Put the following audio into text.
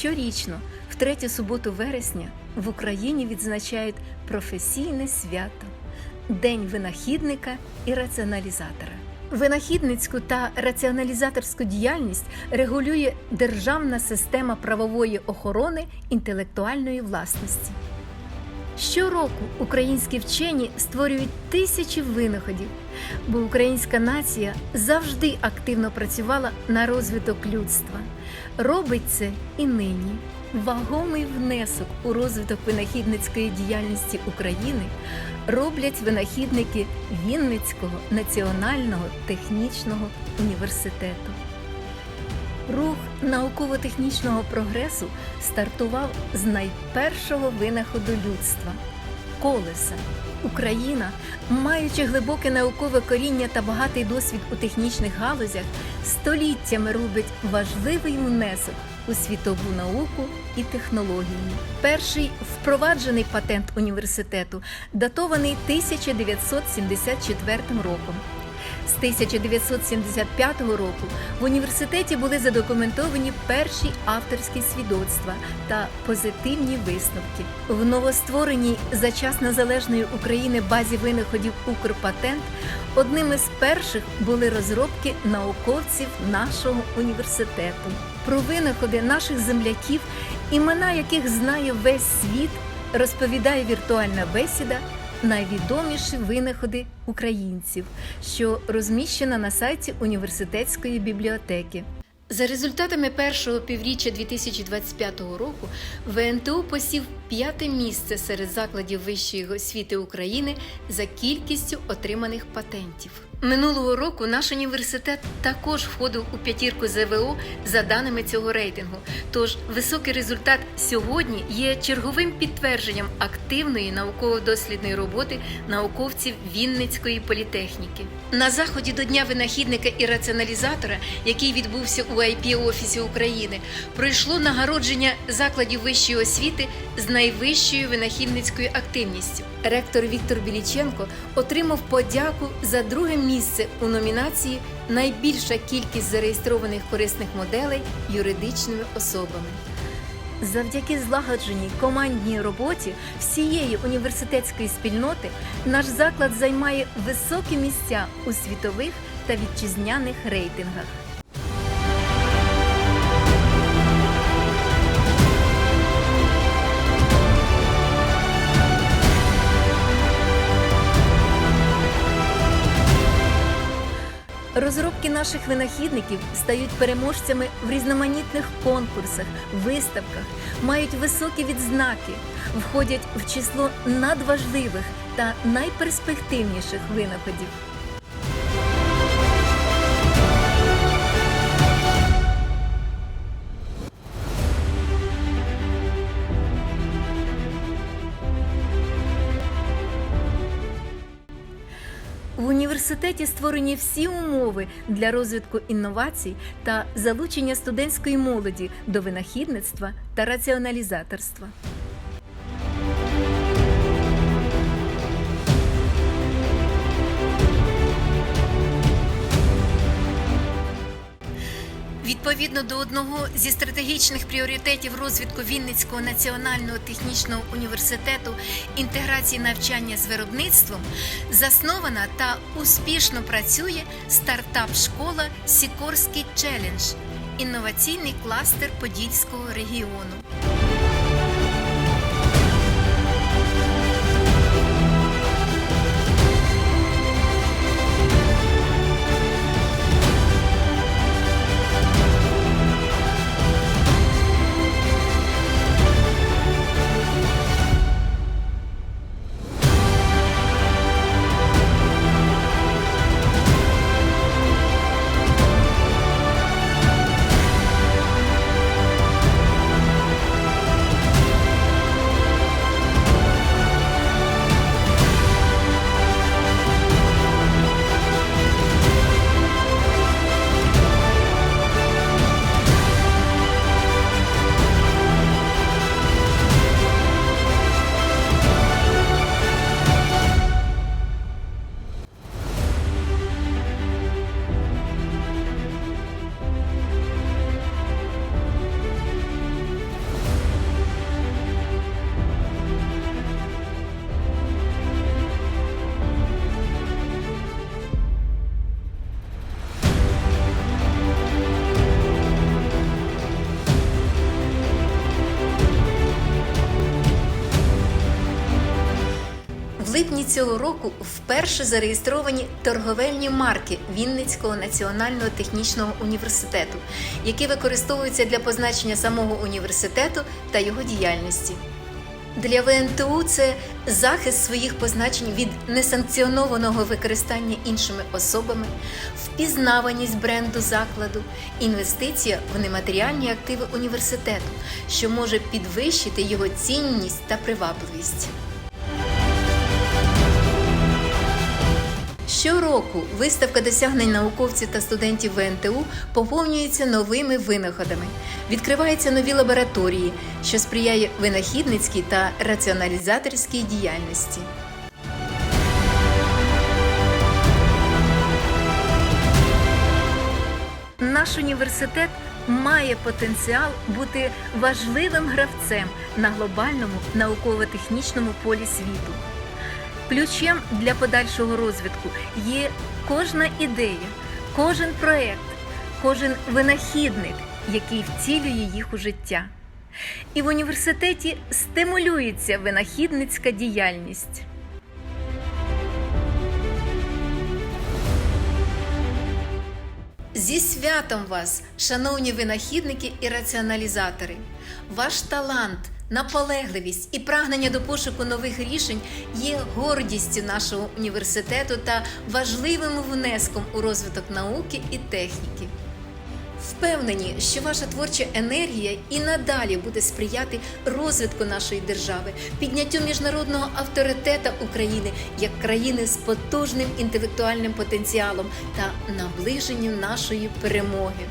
Щорічно, в третю суботу вересня, в Україні відзначають професійне свято День винахідника і раціоналізатора. Винахідницьку та раціоналізаторську діяльність регулює Державна система правової охорони інтелектуальної власності. Щороку українські вчені створюють тисячі винаходів, бо українська нація завжди активно працювала на розвиток людства. Робить це і нині. Вагомий внесок у розвиток винахідницької діяльності України роблять винахідники Вінницького національного технічного університету. Рух науково-технічного прогресу стартував з найпершого винаходу людства колеса. Україна, маючи глибоке наукове коріння та багатий досвід у технічних галузях, століттями робить важливий внесок у світову науку і технології. Перший впроваджений патент університету датований 1974 роком. З 1975 року в університеті були задокументовані перші авторські свідоцтва та позитивні висновки. В новоствореній за час незалежної України базі винаходів Укрпатент одним із перших були розробки науковців нашого університету. Про винаходи наших земляків, імена яких знає весь світ, розповідає віртуальна бесіда найвідоміші винаходи українців, що розміщена на сайті університетської бібліотеки. За результатами першого півріччя 2025 року ВНТУ посів п'яте місце серед закладів вищої освіти України за кількістю отриманих патентів. Минулого року наш університет також входив у п'ятірку ЗВО за даними цього рейтингу. Тож високий результат сьогодні є черговим підтвердженням активної науково-дослідної роботи науковців Вінницької політехніки. На заході до Дня винахідника і раціоналізатора, який відбувся у IP офісі України, пройшло нагородження закладів вищої освіти з найвищою винахідницькою активністю. Ректор Віктор Біліченко отримав подяку за друге місце у номінації Найбільша кількість зареєстрованих корисних моделей юридичними особами. Завдяки злагодженій командній роботі всієї університетської спільноти наш заклад займає високі місця у світових та вітчизняних рейтингах. Наших винахідників стають переможцями в різноманітних конкурсах, виставках, мають високі відзнаки, входять в число надважливих та найперспективніших винаходів. Університеті створені всі умови для розвитку інновацій та залучення студентської молоді до винахідництва та раціоналізаторства. Відповідно до одного зі стратегічних пріоритетів розвитку Вінницького національного технічного університету інтеграції навчання з виробництвом заснована та успішно працює стартап-школа Сікорський челендж інноваційний кластер Подільського регіону. Цього року вперше зареєстровані торговельні марки Вінницького національного технічного університету, які використовуються для позначення самого університету та його діяльності. Для ВНТУ це захист своїх позначень від несанкціонованого використання іншими особами, впізнаваність бренду закладу, інвестиція в нематеріальні активи університету, що може підвищити його цінність та привабливість. Щороку виставка досягнень науковців та студентів ВНТУ поповнюється новими винаходами. Відкриваються нові лабораторії, що сприяє винахідницькій та раціоналізаторській діяльності. Наш університет має потенціал бути важливим гравцем на глобальному науково-технічному полі світу. Ключем для подальшого розвитку є кожна ідея, кожен проект, кожен винахідник, який втілює їх у життя. І в університеті стимулюється винахідницька діяльність. Зі святом вас, шановні винахідники і раціоналізатори! Ваш талант, наполегливість і прагнення до пошуку нових рішень є гордістю нашого університету та важливим внеском у розвиток науки і техніки. Впевнені, що ваша творча енергія і надалі буде сприяти розвитку нашої держави, підняттю міжнародного авторитета України як країни з потужним інтелектуальним потенціалом та наближенню нашої перемоги.